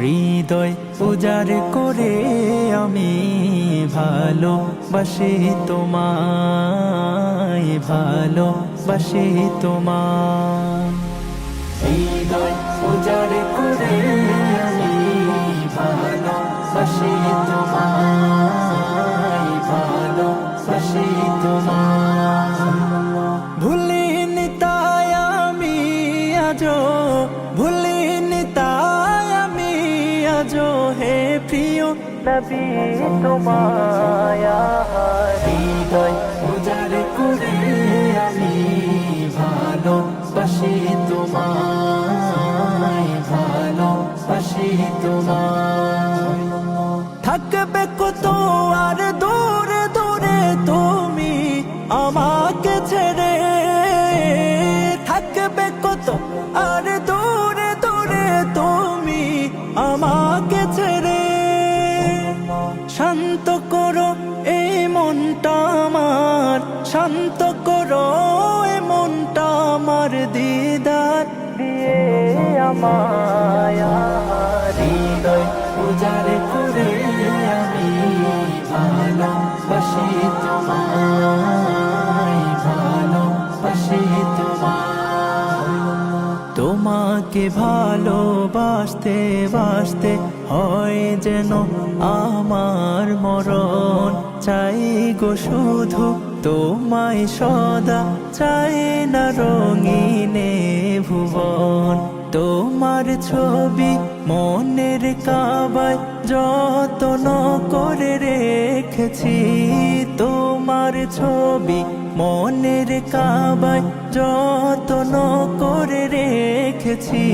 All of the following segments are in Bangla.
হৃদয় উজার করে আমি ভালো বসে তোমায় ভালো বসে তোমার হৃদয় উজার করে আমি ভালো বসে তোমায়। আজ হে প্রিয় নবী তোমায় হৃদয় উজার করে আমি ভালো বাসি তোমায় ভালো বাসি তোমায় থাকবে কত আর দূরে দূরে তুমি আমাকে ছেড়ে করো এই মনটা আমার, শান্ত করো এই মনটা আমার দিদার। দিয়ে আমায় হৃদয় উজাড় করে আমি ভালো বাসি তোমাকে ভালোবাসতে, বাসতে হয় যেন আমার মরণ। চাই গো শুধু তোমায় সদা, চাই না রঙিনে ভুবন। তোমার ছবি মনের কাবায় যতন করে রেখেছি। তোমার ছবি মনের কাবায় যতন করে রেখেছি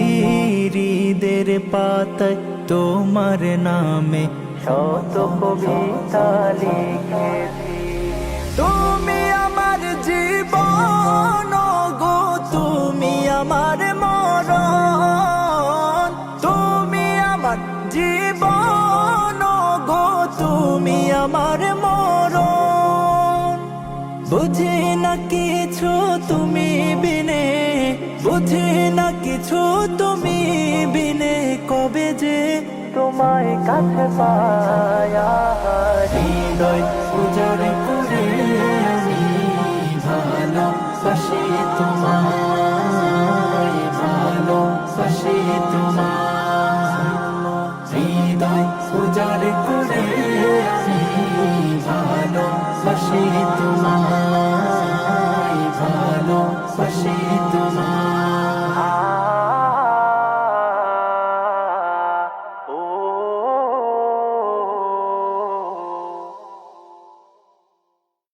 হৃদের পাতায় তোমার নামে শত কবিতা লিখেছি। তুমি আমার জীবন গো তুমি আমার মরণ। তুমি আমার জীবন গো তুমি আমার মরণ। বুঝি না কিছু তুমি বিনে বুঝি না কিছু তুমি বিনে কবে যে তোমায় কাছে পায়া হৃদয় হৃদয় করে আমি 止ま